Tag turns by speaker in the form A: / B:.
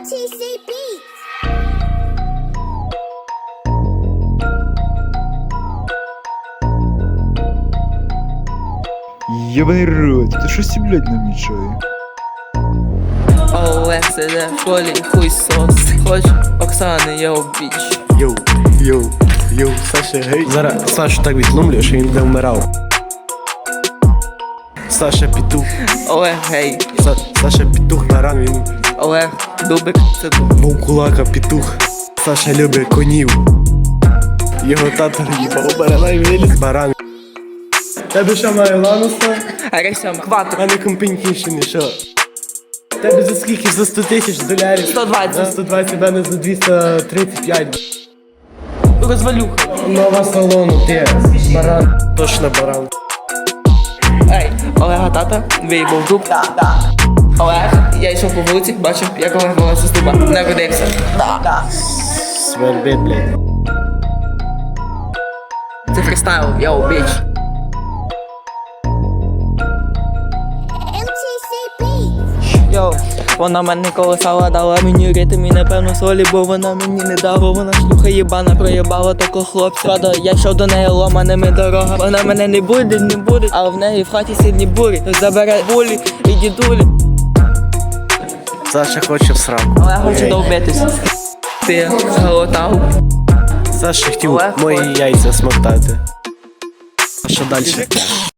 A: MTC Beats.
B: Єбаний рот, ти щось, блядь, намічає?
C: Олег сиде в школі, хуй сос. Хоч Оксани, я обіч.
D: Йоу, йоу, йоу, Саша, гей. Зараз Сашу так відломлю, що він не вмирав. Саша Петух,
C: Олег гей.
D: Са, Саша Петух баран, він
C: Олег Дубик, це дуб.
D: був кулака Петух. Саша любить конів. Його тато їбав барана і виліз баран. Тебе що має лануса?
C: Аресьом, кватро.
D: мене компенкішн, що? Тебе за скільки? За 100 тисяч долярів?
C: 120.
D: За 120, мене за 235.
C: Розвалюха.
D: Нова салону, ти баран. Точно баран.
C: Ей, Олега тата, виїбав дуб. Олег, я йшов по вулиці, бачив, як вилазив з дуба. Не родився.
D: Свербить, блядь.
C: Це фрістайл, я обіч.
A: MTC
C: Йоу, вона мене колесала, дала мені ритм і напевно солі, бо вона мені не дала, вона шлюха їбана, проїбала такого хлопця. Правда, я йшов до неї ломаними дорогами. Вона мене не буде, не буде, а в неї в хаті сильні бурі. Забере булі і дідулі.
D: Саша хоче в сраку.
C: Але я хочу довбитись. Ти голотав.
D: Саша хотів
C: Олег
D: мої яйця смотати. А що далі?